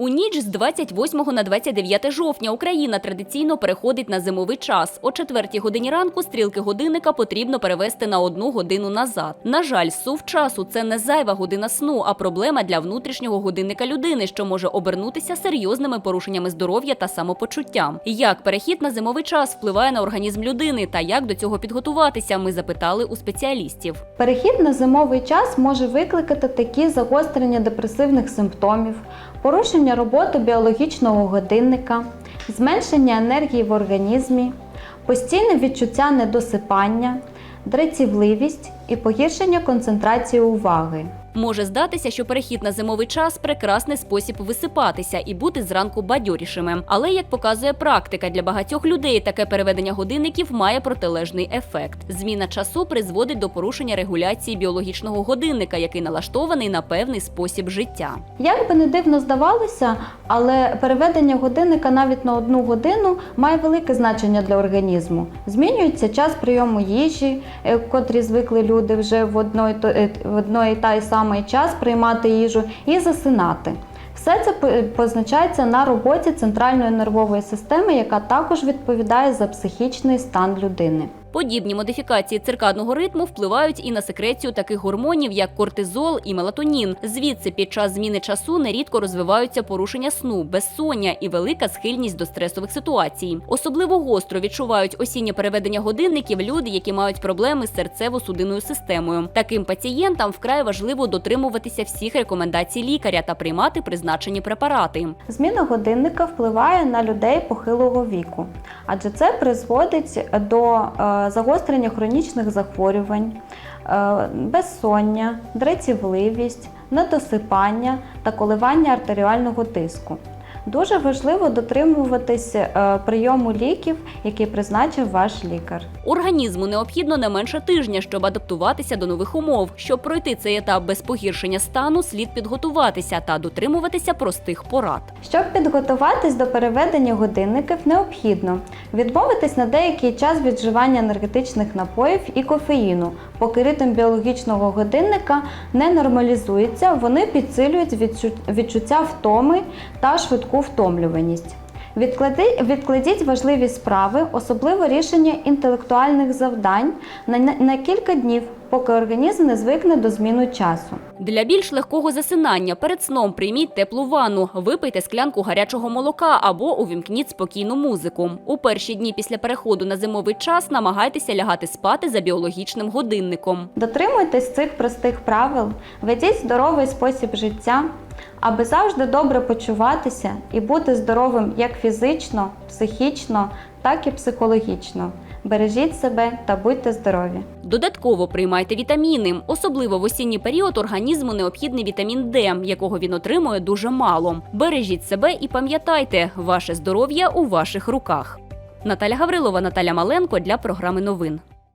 У ніч з 28 на 29 жовтня Україна традиційно переходить на зимовий час. О 4 годині ранку стрілки годинника потрібно перевести на одну годину назад. На жаль, сув часу це не зайва година сну, а проблема для внутрішнього годинника людини, що може обернутися серйозними порушеннями здоров'я та самопочуття. Як перехід на зимовий час впливає на організм людини та як до цього підготуватися, ми запитали у спеціалістів. Перехід на зимовий час може викликати такі загострення депресивних симптомів, порушення роботи біологічного годинника, зменшення енергії в організмі, постійне відчуття недосипання, дратівливість і погіршення концентрації уваги. Може здатися, що перехід на зимовий час прекрасний спосіб висипатися і бути зранку бадьорішими. Але як показує практика, для багатьох людей таке переведення годинників має протилежний ефект. Зміна часу призводить до порушення регуляції біологічного годинника, який налаштований на певний спосіб життя. Як би не дивно здавалося, але переведення годинника навіть на одну годину має велике значення для організму. Змінюється час прийому їжі, е, котрі звикли люди вже в одної то- е, в одної та й самий час приймати їжу і засинати. Все це позначається на роботі центральної нервової системи, яка також відповідає за психічний стан людини. Подібні модифікації циркадного ритму впливають і на секрецію таких гормонів, як кортизол і мелатонін. Звідси під час зміни часу нерідко розвиваються порушення сну, безсоння і велика схильність до стресових ситуацій. Особливо гостро відчувають осіннє переведення годинників люди, які мають проблеми з серцево-судинною системою. Таким пацієнтам вкрай важливо дотримуватися всіх рекомендацій лікаря та приймати призначені препарати. Зміна годинника впливає на людей похилого віку, адже це призводить до е, загострення хронічних захворювань, е, безсоння, дратівливість, недосипання та коливання артеріального тиску. Дуже важливо дотримуватись е, прийому ліків, які призначив ваш лікар. Організму необхідно не менше тижня, щоб адаптуватися до нових умов. Щоб пройти цей етап без погіршення стану, слід підготуватися та дотримуватися простих порад. Щоб підготуватись до переведення годинників, необхідно відмовитись на деякий час від вживання енергетичних напоїв і кофеїну. Поки ритм біологічного годинника не нормалізується, вони підсилюють відчу- відчуття втоми та швидку втомлюваність. Відклади- Відкладіть важливі справи, особливо рішення інтелектуальних завдань на кілька днів, поки організм не звикне до зміни часу. Для більш легкого засинання перед сном прийміть теплу ванну, випийте склянку гарячого молока або увімкніть спокійну музику. У перші дні після переходу на зимовий час намагайтеся лягати спати за біологічним годинником. Дотримуйтесь цих простих правил, ведіть здоровий спосіб життя, аби завжди добре почуватися і бути здоровим як фізично, психічно, так і психологічно. Бережіть себе та будьте здорові! Додатково приймайте вітаміни. Особливо в осінній період організму необхідний вітамін Д, якого він отримує дуже мало. Бережіть себе і пам'ятайте, ваше здоров'я у ваших руках. Наталя Гаврилова, Наталя Маленко для програми новин.